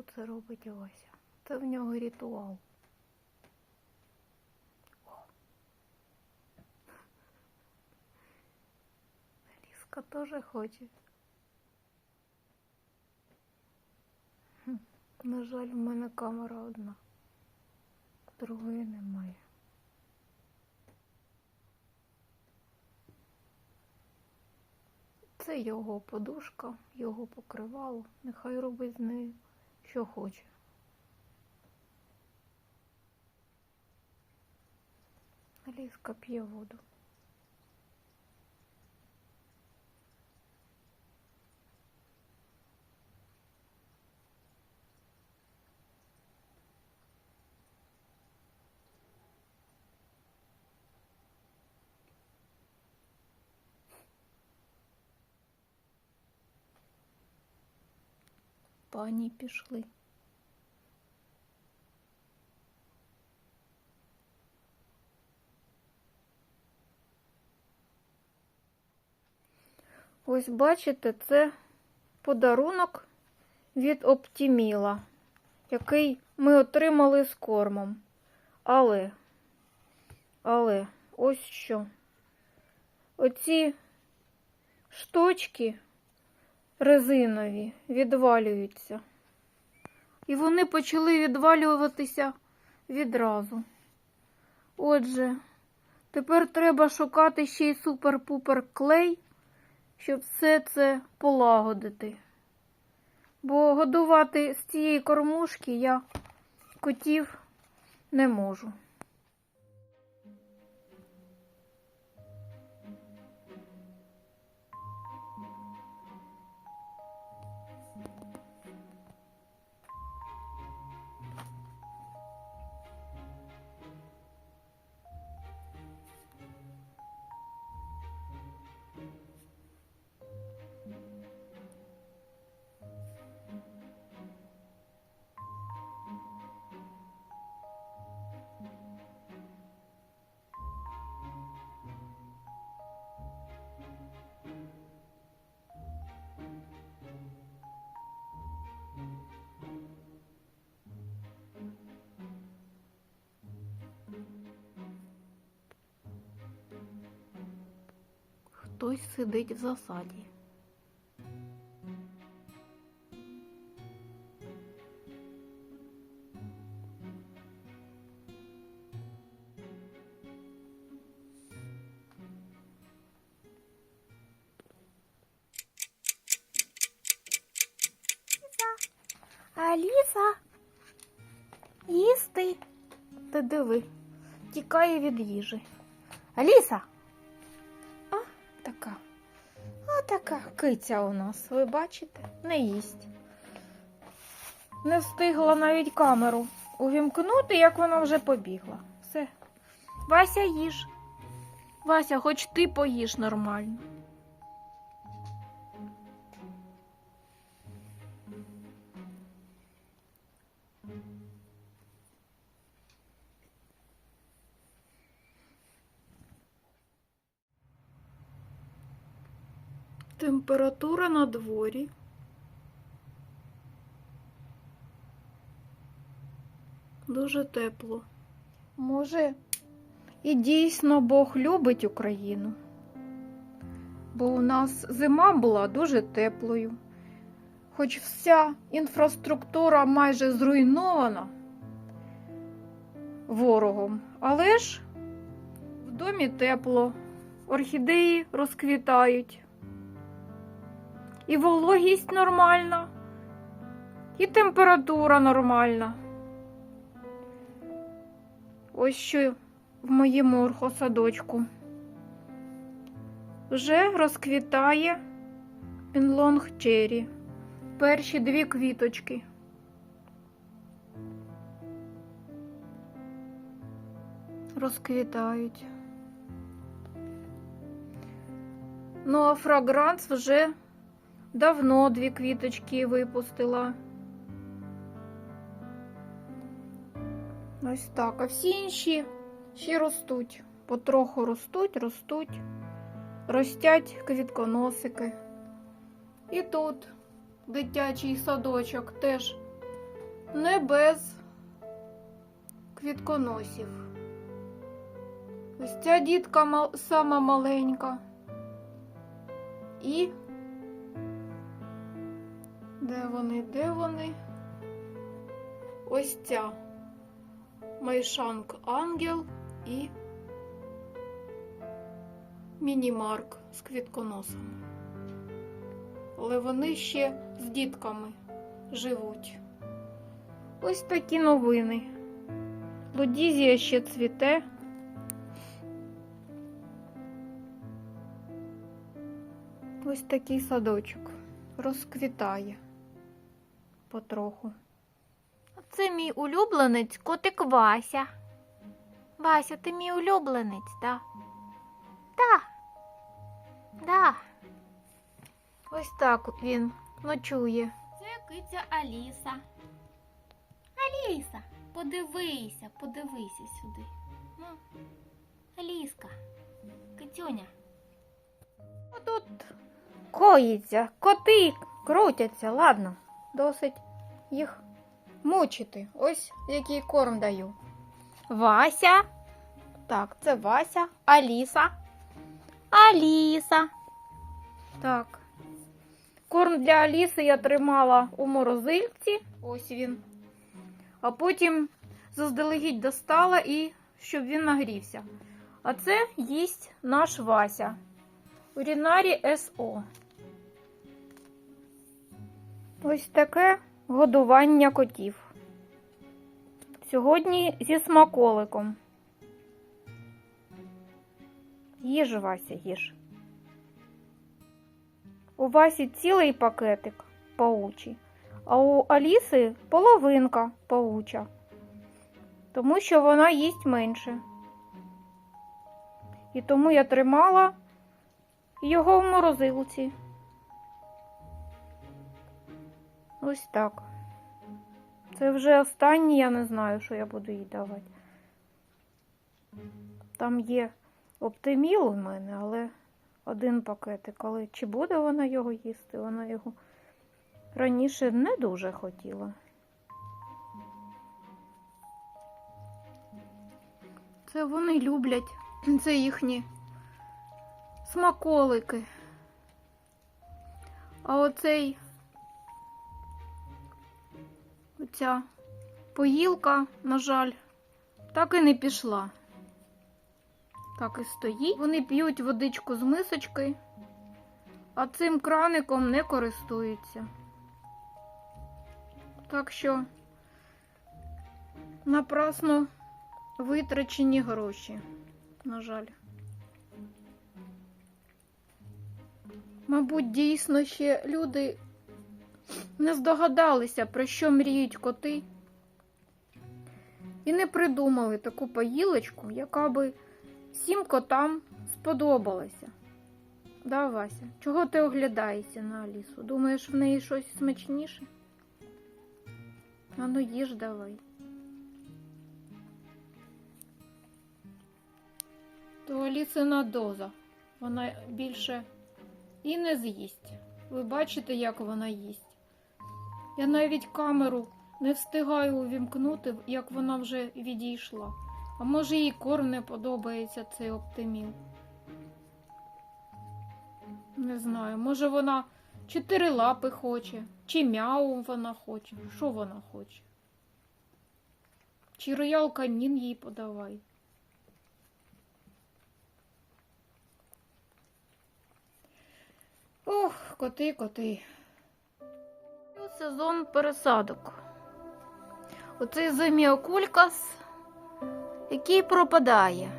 Що це робить Вася? Це в нього ритуал. О. Ліска теж хоче. На жаль, в мене камера одна. Другої немає. Це його подушка, його покривало. Нехай робить з нею, що хоче. Аліска п'є воду. Пані пішли. Ось бачите, це подарунок від Оптіміла, який ми отримали з кормом. Але, але, ось що. Оці штучки резинові відвалюються. І вони почали відвалюватися відразу. Отже, тепер треба шукати ще й супер-пупер клей, щоб все це полагодити. Бо годувати з цієї кормушки я котів не можу. Хтось сидить в засаді. Аліса, їсти. Ти диви, тікає від їжі. Аліса. Така киця у нас, ви бачите, не їсть. Не встигла навіть камеру увімкнути, як вона вже побігла. Все. Вася їж. Вася, хоч ти поїж нормально. Температура на дворі. Дуже тепло. Може, і дійсно Бог любить Україну. Бо у нас зима була дуже теплою. Хоч вся інфраструктура майже зруйнована ворогом, але ж в домі тепло, орхідеї розквітають. І вологість нормальна, і температура нормальна. Ось що в моєму орхосадочку. Вже розквітає пінлонг чері. Перші дві квіточки. Розквітають. Ну, а фрагранс вже Давно дві квіточки випустила. Ось так. А всі інші ще ростуть. Потроху ростуть, ростуть, ростять квітконосики. І тут дитячий садочок теж не без квітконосів. Ось ця дітка сама маленька. І де вони, де вони? Ось ця Майшанг Ангел і Мінімарк з квітконосами. Але вони ще з дітками живуть. Ось такі новини. Лудізія ще цвіте. Ось такий садочок розквітає потроху. Це мій улюбленець котик Вася. Вася, ти мій улюбленець, да? Да. Да. Ось так він ночує. Це киця Аліса. Аліса, подивися, подивися сюди. Ну, Аліска, кицюня. А тут коїться, коти крутяться, ладно, досить їх мучити. Ось який корм даю. Вася. Так, це Вася, Аліса. Аліса. Так. Корм для Аліси я тримала у морозильці. Ось він. А потім заздалегідь достала і щоб він нагрівся. А це їсть наш Вася. Урінарі СО. Ось таке годування котів. Сьогодні зі смаколиком. Їж, Вася, їж. У Васі цілий пакетик паучий, а у Аліси половинка пауча, тому що вона їсть менше. І тому я тримала його в морозилці. Ось так. Це вже останній, я не знаю, що я буду їй давати. Там є оптиміл у мене, але один пакетик. Але чи буде вона його їсти? Вона його раніше не дуже хотіла. Це вони люблять. Це їхні смаколики. А оцей оця поїлка, на жаль, так і не пішла. Так і стоїть. Вони п'ють водичку з мисочки, а цим краником не користуються. Так що напрасно витрачені гроші, на жаль. Мабуть, дійсно ще люди не здогадалися, про що мріють коти, і не придумали таку поїлочку, яка би всім котам сподобалася. Да, Вася? Чого ти оглядаєшся на Алісу? Думаєш, в неї щось смачніше? А ну їж давай. То Алісина доза. Вона більше і не з'їсть. Ви бачите, як вона їсть. Я навіть камеру не встигаю увімкнути, як вона вже відійшла. А може їй корм не подобається цей оптиміл. Не знаю, може вона чотири лапи хоче, чи мяу вона хоче. Що вона хоче? Чи роял канін їй подавай. Ох, коти, коти. Сезон пересадок. Оцей земіокулькас, який пропадає.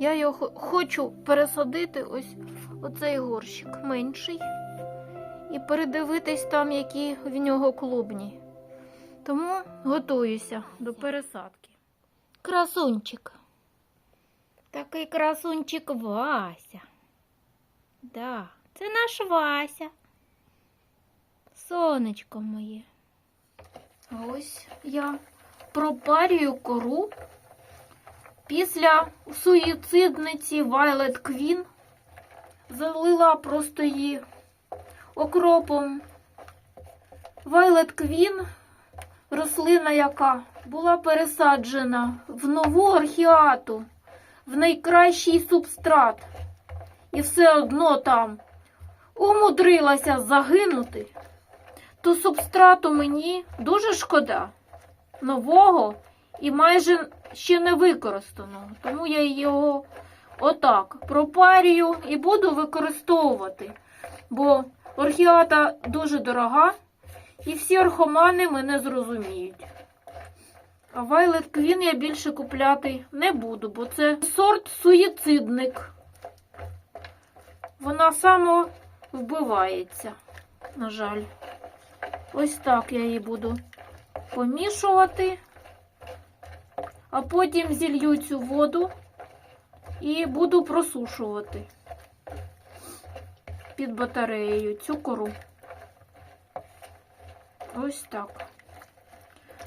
Я його хочу пересадити ось оцей горщик менший і передивитись там, які в нього клубні. Тому готуюся до пересадки. Красунчик. Такий красунчик Вася. Да, це наш Вася. Сонечко моє. А ось я пропарюю кору після суїцидниці Violet Queen. Залила просто її окропом. Violet Queen рослина, яка була пересаджена в нову орхіату, в найкращий субстрат, і все одно там умудрилася загинути, то субстрату мені дуже шкода нового і майже ще не використаного. Тому я його отак пропарюю і буду використовувати. Бо орхіата дуже дорога, і всі орхомани мене зрозуміють. А Violet Queen я більше купляти не буду, бо це сорт суїцидник. Вона само вбивається, на жаль. Ось так я її буду помішувати, а потім зілью цю воду і буду просушувати під батареєю цю кору. Ось так.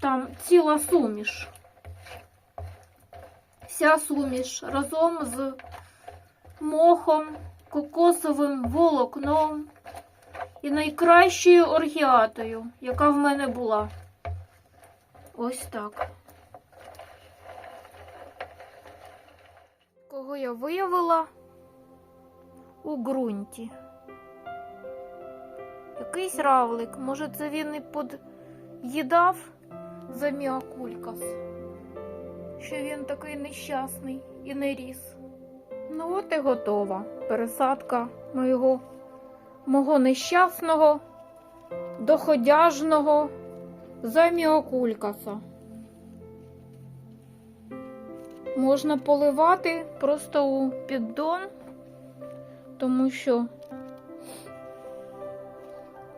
Там ціла суміш. Вся суміш разом з мохом, кокосовим волокном і найкращою оргіатою, яка в мене була. Ось так. Кого я виявила у ґрунті? Якийсь равлик. Може, це він і под'їдав за міакулькас, що він такий нещасний і не ріс. Ну, от і готова пересадка моєго, мого нещасного, доходяжного заміокулькаса. Можна поливати просто у піддон, тому що,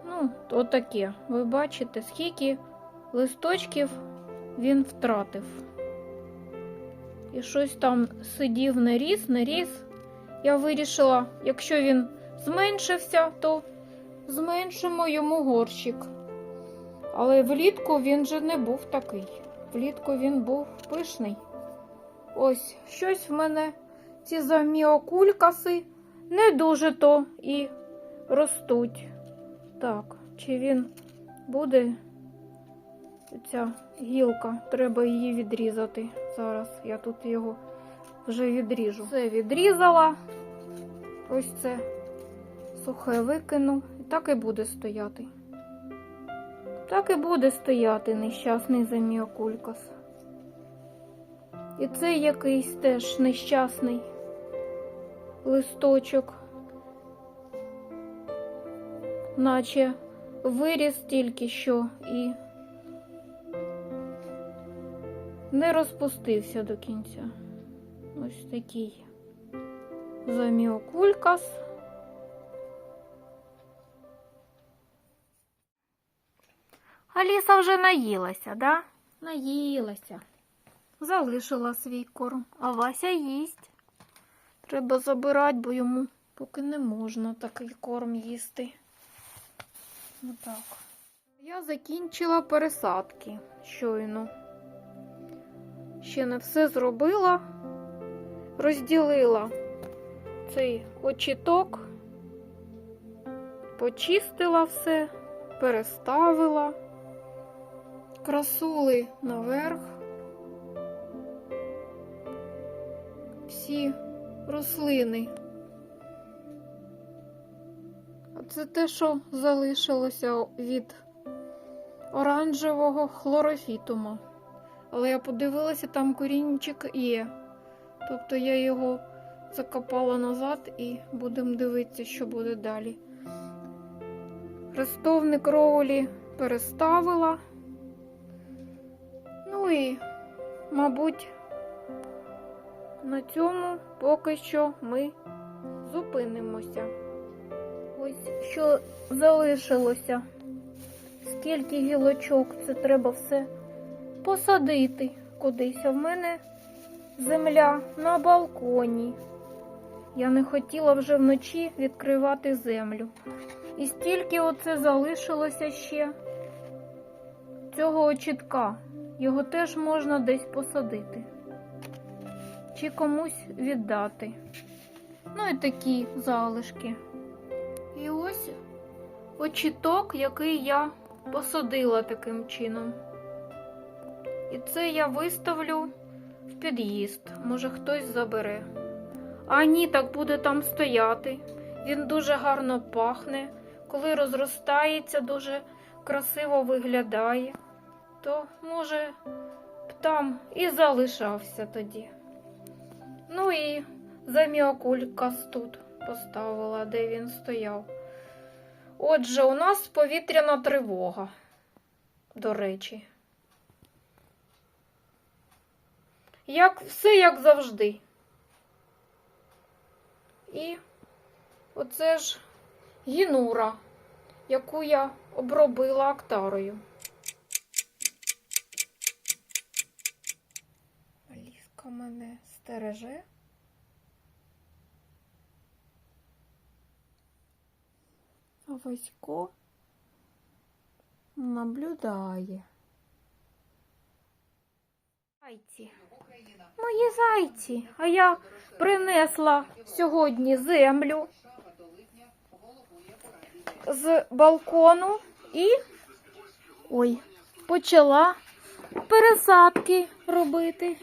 ну, то таке. Ви бачите, скільки листочків він втратив. І щось там сидів, не ріс. Я вирішила, якщо він зменшився, то зменшимо йому горщик. Але влітку він же не був такий. Влітку він був пишний. Ось щось в мене ці заміокулькаси не дуже то і ростуть. Так, чи він буде ця гілка, треба її відрізати. Зараз я тут його вже відріжу. Все відрізала. Ось це сухе викину. І так і буде стояти. Так і буде стояти нещасний заміокулькас. І це якийсь теж нещасний листочок, наче виріс тільки що і не розпустився до кінця. Ось такий заміокулькас. Аліса вже наїлася, да? Наїлася. Залишила свій корм, а Вася їсть. Треба забирати, бо йому поки не можна такий корм їсти. Отак. Я закінчила пересадки щойно. Ще не все зробила, розділила цей очіток, почистила все, переставила, красули наверх. Всі рослини. Це те, що залишилося від оранжевого хлорофітума. Але я подивилася, там корінчик є. Тобто я його закопала назад і будемо дивитися, що буде далі. Рестовник роулі переставила. І, мабуть, на цьому поки що ми зупинимося. Ось що залишилося. Скільки гілочок, це треба все посадити кудись. А в мене земля на балконі. Я не хотіла вже вночі відкривати землю. І стільки оце залишилося ще цього очітка. Його теж можна десь посадити. Чи комусь віддати. Ну і такі залишки. І ось очіток, який я посадила таким чином. І це я виставлю в під'їзд. Може хтось забере. А ні, так буде там стояти. Він дуже гарно пахне. Коли розростається, дуже красиво виглядає. То, може, б там і залишався тоді. Ну і заміокулькас тут поставила, де він стояв. Отже, у нас повітряна тривога, до речі. Як все як завжди. І оце ж гінура, яку я обробила актарою. Аліска мене стереже. Васько наблюдає. Зайці. Мої зайці. А я принесла сьогодні землю з балкону і ой, почала пересадки робити.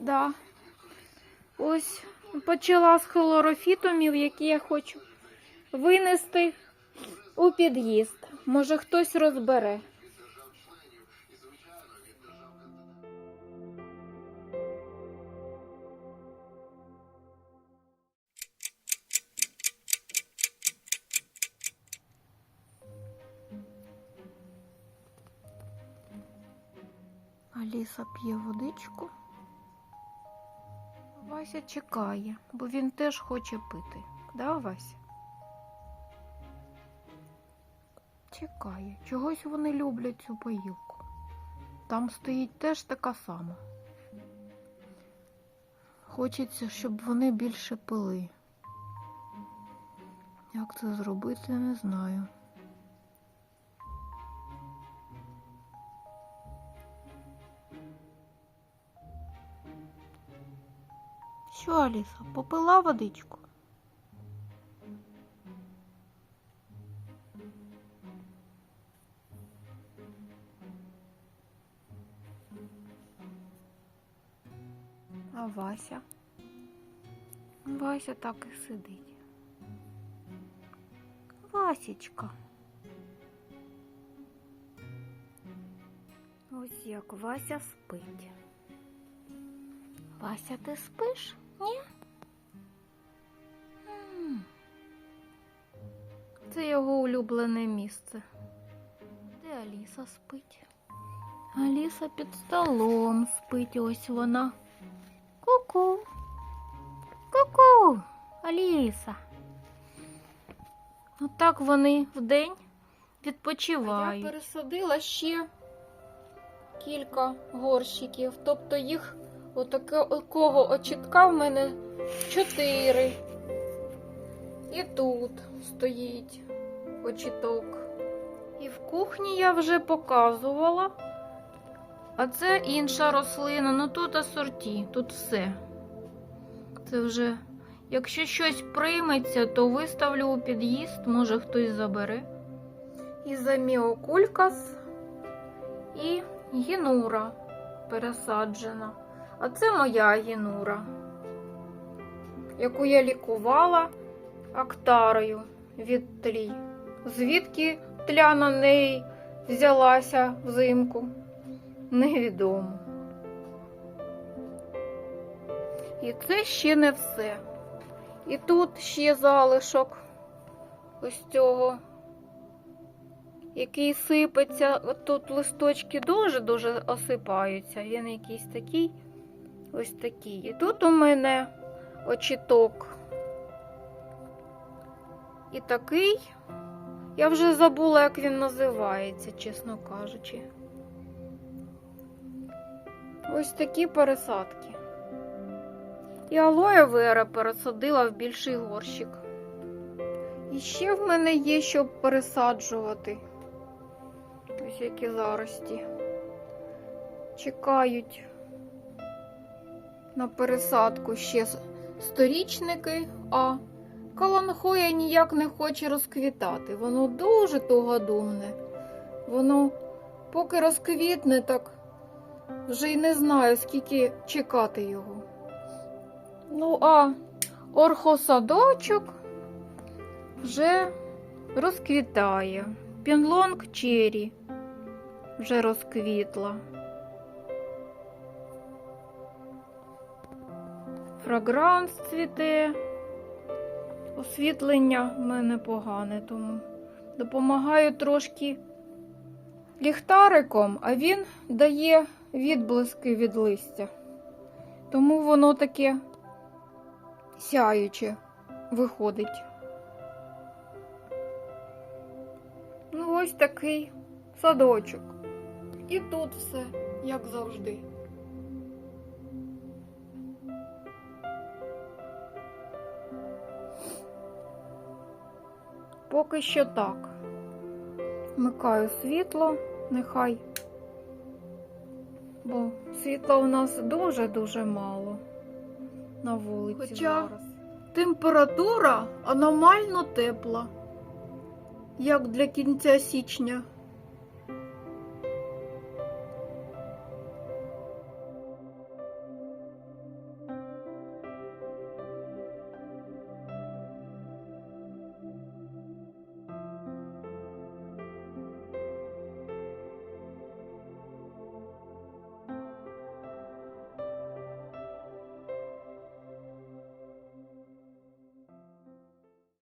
Да. Ось почала з хлорофітомів, які я хочу винести у під'їзд. Може, хтось розбере. Аліса п'є водичку. Вася чекає, бо він теж хоче пити. Да, Вася? Чекає. Чогось вони люблять цю поїлку. Там стоїть теж така сама. Хочеться, щоб вони більше пили. Як це зробити, не знаю. Що, Аліса, попила водичку? А Вася? Вася так і сидить. Васічка. Ось як Вася спить. Вася, ти спиш? Ні? Це його улюблене місце. Де Аліса спить? Аліса під столом спить, ось вона. Ку-ку. Ку-ку, Аліса. Отак вони вдень відпочивають. Я пересадила ще кілька горщиків, тобто їх отакого очітка в мене чотири. І тут стоїть очіток. І в кухні я вже показувала. А це інша рослина. Ну тут асорті, тут все. Це вже, якщо щось прийметься, то виставлю у під'їзд, може хтось забере. І заміокулькас, і гінура пересаджена. А це моя гінура, яку я лікувала актарою від тлі. Звідки тля на неї взялася взимку? Невідомо. І це ще не все. І тут ще залишок ось цього, який сипеться. От Тут листочки дуже-дуже осипаються. Він якийсь такий, ось такий. І тут у мене очіток. І такий, я вже забула, як він називається, чесно кажучи. Ось такі пересадки. І алоє вера пересадила в більший горщик. І ще в мене є, щоб пересаджувати. Ось які зарості. Чекають на пересадку ще сторічники, а каланхоя ніяк не хоче розквітати. Воно дуже тугодумне. Воно поки розквітне, так Вже й не знаю, скільки чекати його. Ну, а орхосадочок вже розквітає. Пінлонг Чері вже розквітла. Фрагранс цвіте. Освітлення в мене погане, тому допомагаю трошки ліхтариком, а він дає відблиски від листя. Тому воно таке сяюче виходить. Ну, ось такий садочок. І тут все, як завжди. Поки що так. Вмикаю світло, нехай. Бо світла у нас дуже-дуже мало на вулиці Хоча зараз. Температура аномально тепла, як для кінця січня.